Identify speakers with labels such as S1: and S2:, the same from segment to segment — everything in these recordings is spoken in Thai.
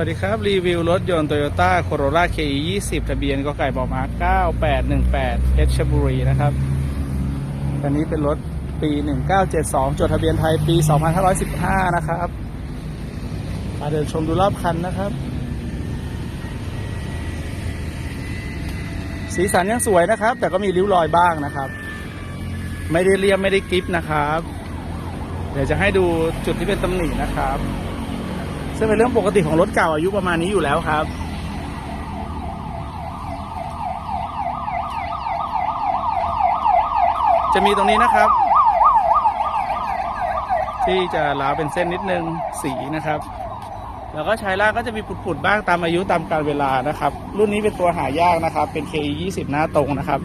S1: วัสดีครับ รีวิวรถยนต์ Toyota Corolla KE 20ทะเบียนกไก่บอมา9818เพชรบุรีนะครับอันนี้เป็นรถปี1972จดทะเบียนไทยปี2515นะครับ มาเดินชมดูรอบคันนะครับ สีสันยังสวยนะครับ แต่ก็มีริ้วรอยบ้างนะครับ ไม่ได้เรียบไม่ได้กริปนะครับ เดี๋ยวจะให้ดูจุดที่เป็นตำหนินะครับ ซึ่งเป็นเรื่องปกติของรถเก่าอายุประมาณนี้อยู่แล้วครับจะมีตรงนี้นะครับ ที่จะล้าวเป็นเส้นนิดนึงสีนะครับ แล้วก็ชายล่างก็จะมีผุดๆบ้างตามอายุตามกาลเวลานะครับ รุ่นนี้เป็นตัวหายากนะครับ เป็น KE 20 หน้าตรงนะครับ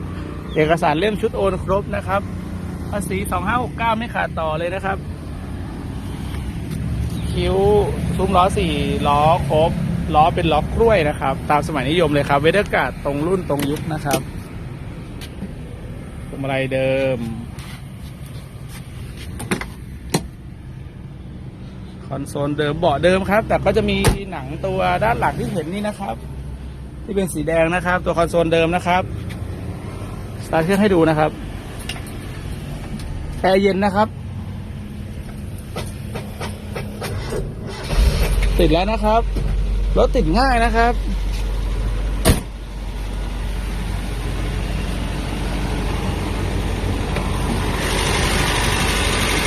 S1: เอกสารเล่มชุดโอนครบนะครับภาษี 2569 ไม่ขาดต่อเลยนะครับ คิ้ว ซุ้มล้อสี่ล้อครบล้อเป็นล้อกล้วยนะครับ ตามสมัยนิยมเลยครับ เวเดอร์การ์ดตรงรุ่นตรงยุคนะครับพวงมาลัยเดิม คอนโซลเดิมเบาะเดิมครับ แต่ก็จะมีหนังตัวด้านหลังที่เห็นนี่นะครับ ที่เป็นสีแดงนะครับ ตัวคอนโซลเดิมนะครับสตาร์ทเครื่องให้ดูนะครับแอร์เย็นนะครับ ติดแล้วนะครับ รถติดง่ายนะครับ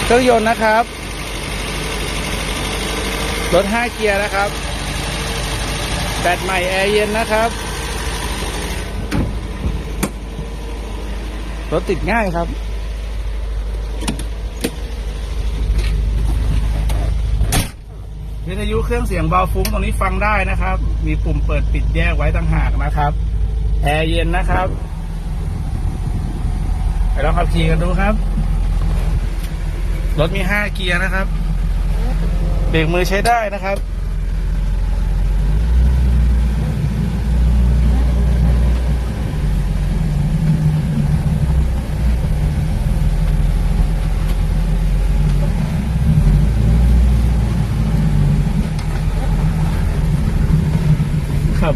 S1: เครื่องยนต์นะครับ รถ5เกียร์นะครับ แบตใหม่แอร์เย็นนะครับ รถติดง่ายครับ วิทยุเครื่องเสียงเบาฟุ้งตรงนี้ฟังได้นะครับ มีปุ่มเปิดปิดแยกไว้ต่างหากนะครับ แอร์เย็นนะครับไปลองขับขี่กันดูครับ รถมีห้าเกียร์นะครับ เบรกมือใช้ได้นะครับขับ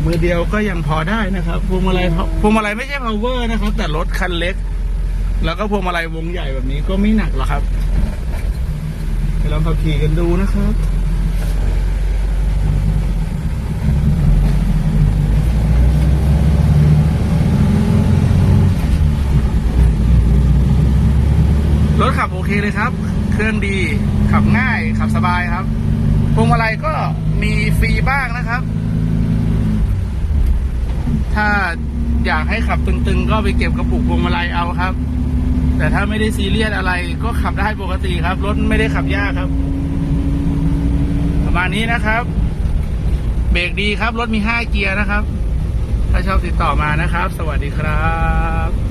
S1: มือเดียวก็ยังพอได้นะครับพวงมาลัยพวงมาลัยไม่ใช่ power นะครับ แต่รถคันเล็ก แล้วก็พวงมาลัยวงใหญ่แบบนี้ก็ไม่หนักหรอกครับไปลองขับขี่กันดูนะครับรถขับโอเคเลยครับ เครื่องดี ขับง่าย ขับสบายครับ พวงมาลัยก็มีฟรีบ้างนะครับ ถ้าอยากให้ขับตึงๆ ก็ไปเก็บกระปุกพวงมาลัยเอาครับ แต่ถ้าไม่ได้ซีเรียสอะไรก็ขับได้ปกติครับ รถไม่ได้ขับยากครับ ประมาณนี้นะครับ เบรกดีครับ รถมีห้าเกียร์นะครับ ถ้าชอบติดต่อมานะครับ สวัสดีครับ